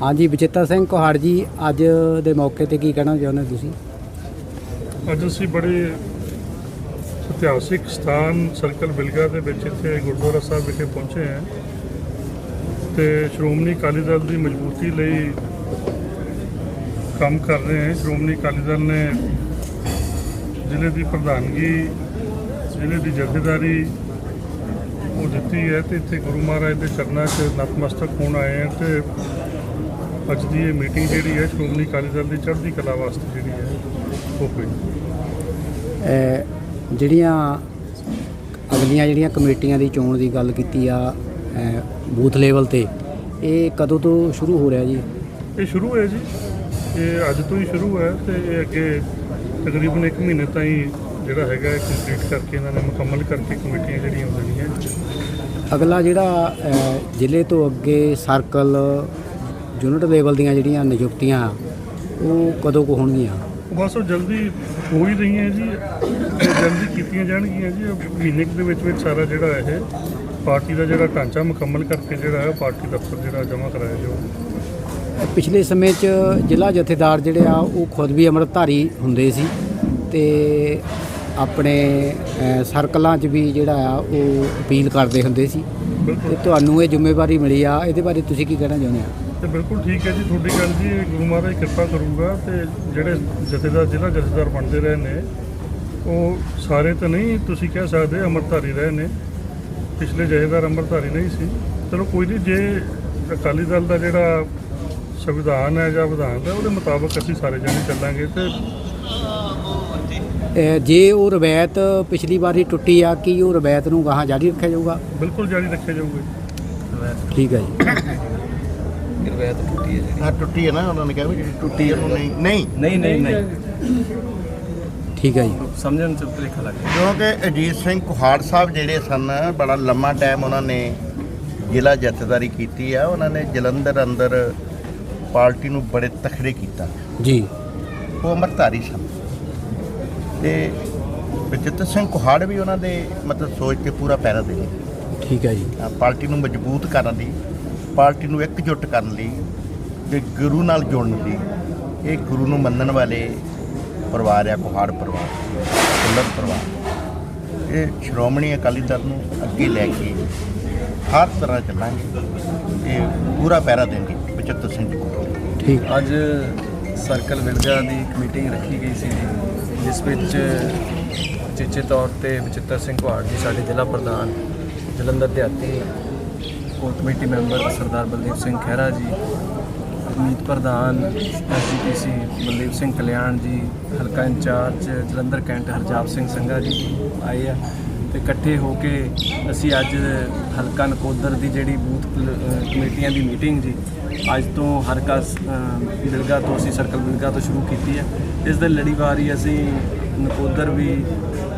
ਹਾਂਜੀ ਬਚੇਤਾ ਸਿੰਘ ਕੋਹਾੜ ਜੀ, ਅੱਜ ਦੇ ਮੌਕੇ ਤੇ ਕੀ ਕਹਿਣਾ ਚਾਹੁੰਦੇ ਤੁਸੀਂ? ਅੱਜ ਅਸੀਂ ਬੜੇ ਇਤਿਹਾਸਿਕ ਸਥਾਨ ਸਰਕਲ ਬਿਲਗਾ ਦੇ ਵਿੱਚ ਇੱਥੇ ਗੁਰਦੁਆਰਾ ਸਾਹਿਬ ਵਿਖੇ ਪਹੁੰਚੇ ਹਾਂ ਤੇ ਸ਼੍ਰੋਮਣੀ ਅਕਾਲੀ ਦਲ ਦੀ ਮਜ਼ਬੂਤੀ ਲਈ ਕੰਮ ਕਰ ਰਹੇ ਹਾਂ। ਸ਼੍ਰੋਮਣੀ ਅਕਾਲੀ ਦਲ ਨੇ ਜ਼ਿਲ੍ਹੇ ਦੀ ਪ੍ਰਧਾਨਗੀ, ਜ਼ਿਲ੍ਹੇ ਦੀ ਜਥੇਦਾਰੀ ਉਹ ਦਿੱਤੀ ਹੈ ਤੇ ਇੱਥੇ ਗੁਰੂ ਮਹਾਰਾਜ ਦੇ ਚਰਨਾਂ 'ਚ ਨਤਮਸਤਕ ਹੋਣ ਆਏ ਹਾਂ ਤੇ ਅੱਜ ਦੀ ਇਹ ਮੀਟਿੰਗ ਜਿਹੜੀ ਹੈ ਸ਼੍ਰੋਮਣੀ ਅਕਾਲੀ ਦਲ ਦੀ ਚੜ੍ਹਦੀ ਕਲਾ ਵਾਸਤੇ ਜਿਹੜੀ ਹੈ ਉਹ ਹੋਈ। ਜਿਹੜੀਆਂ ਅਗਲੀਆਂ ਜਿਹੜੀਆਂ ਕਮੇਟੀਆਂ ਦੀ ਚੋਣ ਦੀ ਗੱਲ ਕੀਤੀ ਆ ਬੂਥ ਲੈਵਲ ਤੇ ਇਹ ਕਦੋਂ ਤੋਂ ਸ਼ੁਰੂ ਹੋ ਰਿਹਾ ਜੀ? ਇਹ ਸ਼ੁਰੂ ਹੈ ਜੀ। ਇਹ ਅੱਜ ਤੋਂ ਹੀ ਸ਼ੁਰੂ ਹੈ ਤੇ ਇਹ ਅੱਗੇ ਤਕਰੀਬਨ 1 ਮਹੀਨੇ ਤਾਈਂ ਜਿਹੜਾ ਹੈਗਾ ਕੰਪਲੀਟ ਕਰਕੇ ਇਹਨਾਂ ਨੇ ਮੁਕੰਮਲ ਕਰਕੇ ਕਮੇਟੀਆਂ ਜਿਹੜੀਆਂ ਹੋ ਜਾਣੀਆਂ ਅਗਲਾ ਜਿਹੜਾ ਜ਼ਿਲ੍ਹੇ ਤੋਂ ਅੱਗੇ ਸਰਕਲ ਯੂਨਿਟ ਲੈਵਲ ਦੀਆਂ ਜਿਹੜੀਆਂ ਨਿਯੁਕਤੀਆਂ ਉਹ ਕਦੋਂ ਕੁ ਹੋਣਗੀਆਂ? ਬਸ ਉਹ ਜਲਦੀ ਹੋ ਹੀ ਰਹੀਆਂ ਜੀ। ਇਹ ਜਲਦੀ ਕੀਤੀਆਂ ਜਾਣਗੀਆਂ ਜੀ। ਮਹੀਨੇ ਕੁ ਦੇ ਵਿੱਚ ਵਿੱਚ ਸਾਰਾ ਜਿਹੜਾ ਇਹ ਪਾਰਟੀ ਦਾ ਜਿਹੜਾ ਢਾਂਚਾ ਮੁਕੰਮਲ ਕਰਕੇ ਜਿਹੜਾ ਹੈ ਪਾਰਟੀ ਦਫ਼ਤਰ ਜਿਹੜਾ ਜਮ੍ਹਾਂ ਕਰਾਇਆ ਜਾਊਗਾ ਪਿਛਲੇ ਸਮੇਂ 'ਚ ਜ਼ਿਲ੍ਹਾ ਜਥੇਦਾਰ ਜਿਹੜੇ ਆ ਉਹ ਖੁਦ ਵੀ ਅੰਮ੍ਰਿਤਧਾਰੀ ਹੁੰਦੇ ਸੀ ਤੇ ਆਪਣੇ ਸਰਕਲਾਂ 'ਚ ਵੀ ਜਿਹੜਾ ਆ ਉਹ ਅਪੀਲ ਕਰਦੇ ਹੁੰਦੇ ਸੀ। ਤੇ ਤੁਹਾਨੂੰ ਇਹ ਜ਼ਿੰਮੇਵਾਰੀ ਮਿਲੀ ਆ। ਇਹਦੇ ਬਾਰੇ ਤੁਸੀਂ ਕੀ ਕਹਿਣਾ ਚਾਹੁੰਦੇ ਆ? ਤੇ ਬਿਲਕੁਲ ਠੀਕ ਹੈ ਜੀ। ਤੁਹਾਡੀ ਗੱਲ ਜੀ ਗੁਰੂ ਮਹਾਰਾਜ ਕਿਰਪਾ ਕਰੂਗਾ ਤੇ ਜਿਹੜੇ ਜਥੇਦਾਰ ਜ਼ਿਲ੍ਹਾ ਜਥੇਦਾਰ ਬਣਦੇ ਰਹੇ ਨੇ ਉਹ ਸਾਰੇ ਤਾਂ ਨਹੀਂ ਤੁਸੀਂ ਕਹਿ ਸਕਦੇ ਅੰਮ੍ਰਿਤਧਾਰੀ ਰਹੇ ਨੇ। ਪਿਛਲੇ ਜਥੇਦਾਰ ਅੰਮ੍ਰਿਤਧਾਰੀ ਨਹੀਂ ਸੀ। ਚਲੋ ਕੋਈ ਨਹੀਂ ਜੇ ਅਕਾਲੀ ਦਲ ਦਾ ਜਿਹੜਾ ਸੰਵਿਧਾਨ ਹੈ ਜਾਂ ਵਿਧਾਨ ਹੈ ਉਹਦੇ ਮੁਤਾਬਕ ਅਸੀਂ ਸਾਰੇ ਜਣੇ ਚੱਲਾਂਗੇ ਤੇ ਜੇ ਉਹ ਰਵਾਇਤ ਪਿਛਲੀ ਵਾਰੀ ਟੁੱਟੀ ਆ ਕੀ ਉਹ ਰਵਾਇਤ ਨੂੰ ਗਾਹਾਂ ਜਾਰੀ ਰੱਖਿਆ ਜਾਊਗਾ? ਬਿਲਕੁਲ ਜਾਰੀ ਰੱਖਿਆ ਜਾਊਗਾ ਠੀਕ ਹੈ ਜੀ। ਹਾਂ ਟੁੱਟੀ ਹੈ ਨਾ ਉਹਨਾਂ ਨੇ ਕਿਹਾ ਵੀ ਜਿਹੜੀ ਟੁੱਟੀ ਹੈ ਉਹਨੂੰ ਨਹੀਂ ਨਹੀਂ। ਨਹੀਂ ਨਹੀਂ ਨਹੀਂ। ਠੀਕ ਹੈ ਜੀ। ਸਮਝਣ ਚ ਭੁਲੇਖਾ ਲੱਗ ਗਿਆ। ਕਿਉਂਕਿ ਅਜੀਤ ਸਿੰਘ ਕੁਹਾੜ ਸਾਹਿਬ ਜਿਹੜੇ ਸਨ ਬੜਾ ਲੰਮਾ ਟਾਈਮ ਉਹਨਾਂ ਨੇ ਜ਼ਿਲ੍ਹਾ ਜਥੇਦਾਰੀ ਕੀਤੀ ਆ। ਉਹਨਾਂ ਨੇ ਜਲੰਧਰ ਅੰਦਰ ਪਾਰਟੀ ਨੂੰ ਬੜੇ ਤਖੜੇ ਕੀਤਾ। ਜੀ। ਉਹ ਅੰਮ੍ਰਿਤਧਾਰੀ ਸਨ। ਤੇ ਬਚਿੱਤਰ ਸਿੰਘ ਕੁਹਾੜ ਵੀ ਉਹਨਾਂ ਦੇ ਮਤਲਬ ਸੋਚ ਤੇ ਪੂਰਾ ਪੈਰਾ ਦੇ ਠੀਕ ਹੈ ਜੀ। ਪਾਰਟੀ ਨੂੰ ਮਜ਼ਬੂਤ ਕਰਨ ਲਈ ਪਾਰਟੀ ਨੂੰ ਇਕਜੁੱਟ ਕਰਨ ਲਈ ਤੇ ਗੁਰੂ ਨਾਲ ਜੋੜਨ ਲਈ ਇਹ ਗੁਰੂ ਨੂੰ ਮੰਨਣ ਵਾਲੇ ਪਰਿਵਾਰ ਆ ਕੁਹਾੜ ਪਰਿਵਾਰ ਕੁੱਲਰ ਪਰਿਵਾਰ। ਇਹ ਸ਼੍ਰੋਮਣੀ ਅਕਾਲੀ ਦਲ ਨੂੰ ਅੱਗੇ ਲੈ ਕੇ ਹਰ ਤਰ੍ਹਾਂ ਚੱਲਾਂਗੇ ਇਹ ਪੂਰਾ ਪੈਰਾ ਦੇਣਗੇ 75 ਸਿੰਘ ਠੀਕ। ਅੱਜ ਸਰਕਲ ਵਿਲਗਾ ਦੀ ਇੱਕ ਮੀਟਿੰਗ ਰੱਖੀ ਗਈ ਸੀ ਜਿਸ ਵਿੱਚ ਚੇਚੇ ਤੌਰ ਤੇ ਬਚਿੱਤਰ ਸਿੰਘ ਕੁਹਾੜ ਜੀ ਸਾਡੇ ਜ਼ਿਲ੍ਹਾ ਪ੍ਰਧਾਨ ਜਲੰਧਰ ਦਿਹਾਤੀ core committee member Sardar Baldip Singh Khaira ji ਮੀਤ ਪ੍ਰਧਾਨ ਐਸਜੀਪੀਸੀ ਬਲਦੀਪ ਸਿੰਘ ਕਲਿਆਣ ਜੀ ਹਲਕਾ in charge Jalandhar cantt Harjap Singh Sangha ji ਆਏ ਆ ਤੇ ਇਕੱਠੇ ਹੋ ਕੇ ਅਸੀਂ ਅੱਜ ਹਲਕਾ ਨਕੋਦਰ ਦੀ ਜਿਹੜੀ ਬੂਥ ਪਲ- ਕਮੇਟੀਆਂ ਦੀ ਮੀਟਿੰਗ ਜੀ ਅੱਜ ਤੋਂ ਹਲਕਾ ਅਹ, ਬਿਲਗਾ ਤੋਂ ਅਸੀਂ ਸਰਕਲ ਬਿਲਗਾ ਤੋਂ ਸ਼ੁਰੂ ਕੀਤੀ ਹੈ। ਇਸ ਦੇ ਲੜੀਵਾਰੀ ਅਸੀਂ ਨਕੋਦਰ ਵੀ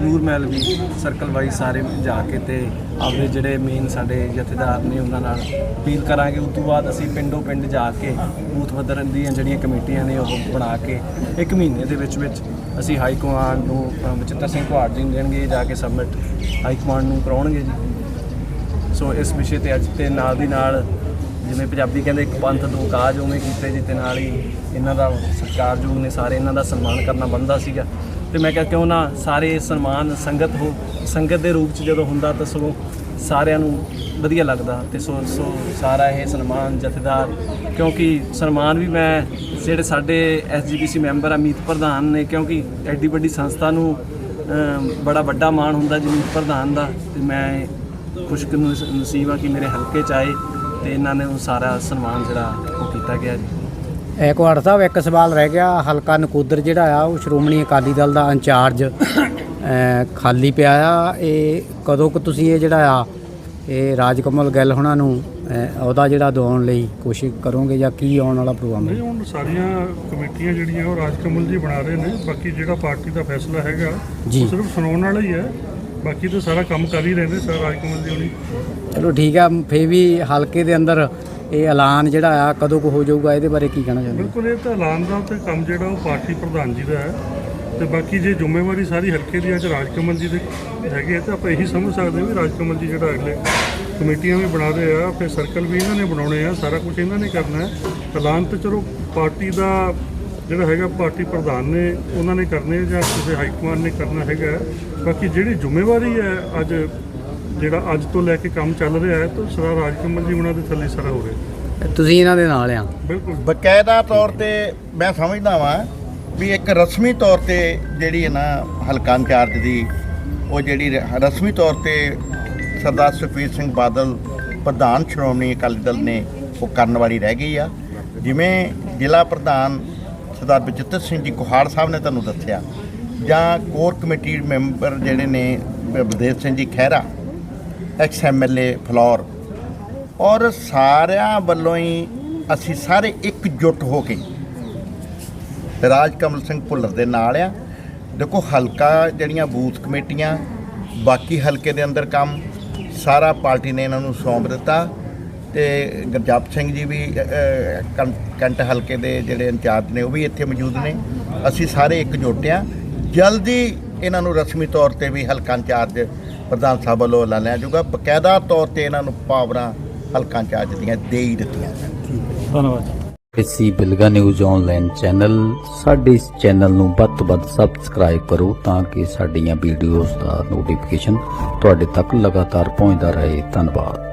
ਨੂਰ ਮਹਿਲ ਵੀ ਸਰਕਲ ਵਾਈਜ਼ ਸਾਰੇ ਜਾ ਕੇ ਤੇ ਆਪਦੇ ਜਿਹੜੇ ਮੇਨ ਸਾਡੇ ਜਥੇਦਾਰ ਨੇ ਉਹਨਾਂ ਨਾਲ ਅਪੀਲ ਕਰਾਂਗੇ। ਉਸ ਤੋਂ ਬਾਅਦ ਅਸੀਂ ਪਿੰਡੋਂ ਪਿੰਡ ਜਾ ਕੇ ਬੂਥ ਪੱਧਰ ਦੀਆਂ ਜਿਹੜੀਆਂ ਕਮੇਟੀਆਂ ਨੇ ਉਹ ਬਣਾ ਕੇ ਇੱਕ ਮਹੀਨੇ ਦੇ ਵਿੱਚ ਵਿੱਚ ਅਸੀਂ ਹਾਈ ਕਮਾਂਡ ਨੂੰ ਅ, ਸਿੰਘ ਕੁਹਾੜ ਜੀ ਨੂੰ ਦੇਣਗੇ ਜਾ ਕੇ ਸਬਮਿਟ ਹਾਈ ਕਮਾਂਡ ਨੂੰ ਕਰਾਉਣਗੇ ਜੀ। ਸੋ ਇਸ ਵਿਸ਼ੇ ਤੇ ਅੱਜ ਤੇ ਨਾਲ ਦੀ ਨਾਲ ਜਿਵੇਂ ਪੰਜਾਬੀ ਕਹਿੰਦੇ ਇੱਕ ਪੰਥ ਦੋ ਕਾਜ ਉਵੇਂ ਕੀਤੇ ਜੀ ਤੇ ਨਾਲ ਹੀ ਇਹਨਾਂ ਦਾ ਸਤਿਕਾਰਯੋਗ ਨੇ ਸਾਰੇ ਇਹਨਾਂ ਦਾ ਸਨਮਾਨ ਕਰਨਾ ਬਣਦਾ ਸੀਗਾ। ਤੇ ਮੈਂ ਕਿਹਾ ਕਿਉਂ ਨਾ ਸਾਰੇ ਸਨਮਾਨ ਸੰਗਤ ਹੋ, ਸੰਗਤ ਦੇ ਰੂਪ ਚ ਜਦੋਂ ਹੁੰਦਾ ਤਾਂ ਸਗੋਂ ਸਾਰਿਆਂ ਨੂੰ ਵਧੀਆ ਲੱਗਦਾ ਤੇ ਸੋ ਸੋ ਸਾਰਾ ਇਹ ਸਨਮਾਨ ਜਥੇਦਾਰ, ਕਿਉਂਕਿ ਸਨਮਾਨ ਵੀ ਮੈਂ ਜਿਹੜੇ ਸਾਡੇ ਐਸਜੀਪੀਸੀ ਮੈਂਬਰ ਆ, ਮੀਤ ਪ੍ਰਧਾਨ ਨੇ, ਕਿਉਂਕਿ ਐਡੀ ਵੱਡੀ ਸੰਸਥਾ ਨੂੰ ਬੜਾ ਵੱਡਾ ਮਾਣ ਹੁੰਦਾ ਜੀ ਮੀਤ ਪ੍ਰਧਾਨ ਦਾ, ਤੇ ਮੈਂ ਖੁਸ਼ਕ ਨਸੀਬ ਆ ਕਿ ਮੇਰੇ ਹਲਕੇ ਚ ਆਏ ਤੇ ਇਹਨਾਂ ਨੇ ਉਹ ਸਾਰਾ ਸਨਮਾਨ ਜਿਹੜਾ ਉਹ ਕੀਤਾ ਗਿਆ ਜੀ। ਕੁਹਾੜ ਸਾਹਿਬ ਇੱਕ ਸਵਾਲ ਰਹਿ ਗਿਆ ਹਲਕਾ ਨਕੋਦਰ ਜਿਹੜਾ ਆ ਉਹ ਸ਼੍ਰੋਮਣੀ ਅਕਾਲੀ ਦਲ ਦਾ ਇੰਚਾਰਜ ਖਾਲੀ ਪਿਆ ਆ। ਇਹ ਕਦੋਂ ਕੁ ਤੁਸੀਂ ਇਹ ਜਿਹੜਾ ਆ ਇਹ ਰਾਜਕਮਲ ਗਿੱਲ ਹੁਣਾਂ ਨੂੰ ਉਹਦਾ ਜਿਹੜਾ ਦਿਵਾਉਣ ਲਈ ਕੋਸ਼ਿਸ਼ ਕਰੋਗੇ ਜਾਂ ਕੀ ਆਉਣ ਵਾਲਾ ਪ੍ਰੋਗਰਾਮ ਨਹੀਂ ਹੈ ਹੁਣ ਸਾਰੀਆਂ ਕਮੇਟੀਆਂ ਜਿਹੜੀਆਂ ਉਹ ਰਾਜਕਮਲ ਜੀ ਬਣਾ ਰਹੇ ਨੇ ਬਾਕੀ ਜਿਹੜਾ ਪਾਰਟੀ ਦਾ ਫੈਸਲਾ ਹੈਗਾ ਸਿਰਫ ਸੁਣਾਉਣ ਵਾਲਾ ਹੀ ਹੈ। ਬਾਕੀ ਤਾਂ ਸਾਰਾ ਕੰਮ ਕਰ ਹੀ ਰਹੇ ਨੇ ਸਰ ਰਾਜਕਮਲ ਜੀ ਹੋਣੀ। ਚਲੋ ਠੀਕ ਆ ਫੇ ਵੀ ਹਲਕੇ ਦੇ ਅੰਦਰ ਇਹ ਐਲਾਨ ਜਿਹੜਾ ਆ, ਕਦੋਂ ਕੁ ਹੋ ਜਾਊਗਾ, ਇਹਦੇ ਬਾਰੇ ਕੀ ਕਹਿਣਾ ਚਾਹੁੰਦੇ ਹੋ? ਬਿਲਕੁਲ, ਇਹ ਤਾਂ ਐਲਾਨ ਦਾ ਤੇ ਕੰਮ ਜਿਹੜਾ ਉਹ ਪਾਰਟੀ ਪ੍ਰਧਾਨ ਜੀ ਦਾ ਹੈ। ਤੇ ਬਾਕੀ ਜੇ ਜ਼ਿੰਮੇਵਾਰੀ ਸਾਰੀ ਹਲਕੇ ਦੀ ਅੱਜ ਰਾਜਕਮਲ ਜੀ ਦੇ ਹੈਗੇ ਆ, ਤਾਂ ਆਪਾਂ ਇਹੀ ਸਮਝ ਸਕਦੇ ਹਾਂ ਵੀ ਰਾਜਕਮਲ ਜੀ ਜਿਹੜਾ ਅਗਲੇ ਕਮੇਟੀਆਂ ਵੀ ਬਣਾ ਰਹੇ ਆ, ਫਿਰ ਸਰਕਲ ਵੀ ਇਹਨਾਂ ਨੇ ਬਣਾਉਣੇ ਆ, ਸਾਰਾ ਕੁਝ ਇਹਨਾਂ ਨੇ ਕਰਨਾ ਹੈ। ਐਲਾਨ ਤਾਂ ਚਲੋ ਪਾਰਟੀ ਦਾ ਜਿਹੜਾ ਹੈਗਾ, ਪਾਰਟੀ ਪ੍ਰਧਾਨ ਨੇ, ਉਹਨਾਂ ਨੇ ਕਰਨੇ ਜਾਂ ਕਿਸੇ ਹਾਈ ਕਮਾਂਡ ਨੇ ਕਰਨਾ ਹੈਗਾ ਬਾਕੀ ਜਿਹੜੀ ਜ਼ਿੰਮੇਵਾਰੀ ਹੈ, ਅੱਜ ਜਿਹੜਾ ਅੱਜ ਤੋਂ ਲੈ ਕੇ ਕੰਮ ਚੱਲ ਰਿਹਾ ਹੈ ਤਾਂ ਸਰਦਾਰ ਰਾਜਕਮਲ ਜੀ ਉਹਨਾਂ ਦੇ ਥੱਲੇ ਸਾਰਾ ਹੋ ਰਿਹਾ। ਤੁਸੀਂ ਇਹਨਾਂ ਦੇ ਨਾਲ ਆ। ਬਿਲਕੁਲ। ਬਕਾਇਦਾ ਤੌਰ ਤੇ ਮੈਂ ਸਮਝਦਾ ਵਾਂ ਵੀ ਇੱਕ ਰਸਮੀ ਤੌਰ ਤੇ ਜਿਹੜੀ ਹੈ ਨਾ ਹਲਕਾ ਇੰਚਾਰਜ ਦੀ ਉਹ ਜਿਹੜੀ ਰ- ਰਸਮੀ ਤੌਰ ਤੇ ਸਰਦਾਰ ਸੁਖਬੀਰ ਸਿੰਘ ਬਾਦਲ ਪ੍ਰਧਾਨ ਸ਼੍ਰੋਮਣੀ ਅਕਾਲੀ ਦਲ ਨੇ ਉਹ ਕਰਨ ਵਾਲੀ ਰਹਿ ਗਈ ਆ। ਜਿਵੇਂ ਜ਼ਿਲ੍ਹਾ ਪ੍ਰਧਾਨ ਸਰਦਾਰ ਬਚਿੱਤਰ ਸਿੰਘ ਜੀ ਕੁਹਾੜ ਸਾਹਿਬ ਨੇ ਤੁਹਾਨੂੰ ਦੱਸਿਆ ਜਾਂ ਕੋਰ ਕਮੇਟੀ ਮੈਂਬਰ ਜਿਹੜੇ ਨੇ Baldev Singh ji Khaira ex MLA floor ਔਰ ਸਾਰਿਆਂ ਵੱਲੋਂ ਹੀ ਅਸੀਂ ਸਾਰੇ ਇਕਜੁੱਟ ਹੋ ਕੇ ਰਾਜ ਕਮਲ ਸਿੰਘ ਭੁੱਲਰ ਦੇ ਨਾਲ ਆ। ਦੇਖੋ ਹਲਕਾ ਜਿਹੜੀਆਂ ਬੂਥ ਕਮੇਟੀਆਂ ਬਾਕੀ ਹਲਕੇ ਦੇ ਅੰਦਰ ਕੰਮ ਸਾਰਾ ਪਾਰਟੀ ਨੇ ਇਹਨਾਂ ਨੂੰ ਸੌਂਪ ਦਿੱਤਾ। ਤੇ ਗੁਰਜਪ ਸਿੰਘ ਜੀ ਵੀ ਅਹ, ਕੰਟ ਹਲਕੇ ਦੇ ਜਿਹੜੇ ਇੰਚਾਰਜ ਨੇ ਉਹ ਵੀ ਇੱਥੇ ਮੌਜੂਦ ਨੇ। ਅਸੀਂ ਸਾਰੇ ਇਕਜੁੱਟ ਆ। ਜਲਦੀ ਇਹਨਾਂ ਨੂੰ ਰਸਮੀ ਤੌਰ ਤੇ ਵੀ ਹਲਕਾ ਇੰਚਾਰਜ ਪ੍ਰਧਾਨ ਸਾਹਿਬ ਵੱਲੋਂ ਐਲਾਨਿਆ ਜਾਊਗਾ। ਬਕਾਇਦਾ ਤੌਰ ਤੇ ਇਹਨਾਂ ਨੂੰ ਪਾਵਰਾਂ ਹਲਕਾ ਇੰਚਾਰਜ ਦੀਆਂ ਦੇ ਹੀ ਦਿੱਤੀਆਂ ਜਾਣ। ਧੰਨਵਾਦ ਇਸੀ ਬਿਲਗਾ ਨਿਊਜ਼ ਆਨਲਾਈਨ ਚੈਨਲ ਸਾਡੇ ਇਸ ਚੈਨਲ ਨੂੰ ਵੱਧ ਤੋਂ ਵੱਧ ਸਬਸਕ੍ਰਾਈਬ ਕਰੋ ਤਾਂ ਕਿ ਸਾਡੀਆਂ ਵੀਡੀਓਜ਼ ਦਾ ਨੋਟੀਫਿਕੇਸ਼ਨ ਤੁਹਾਡੇ ਤੱਕ ਲਗਾਤਾਰ ਪਹੁੰਚਦਾ ਰਹੇ। ਧੰਨਵਾਦ।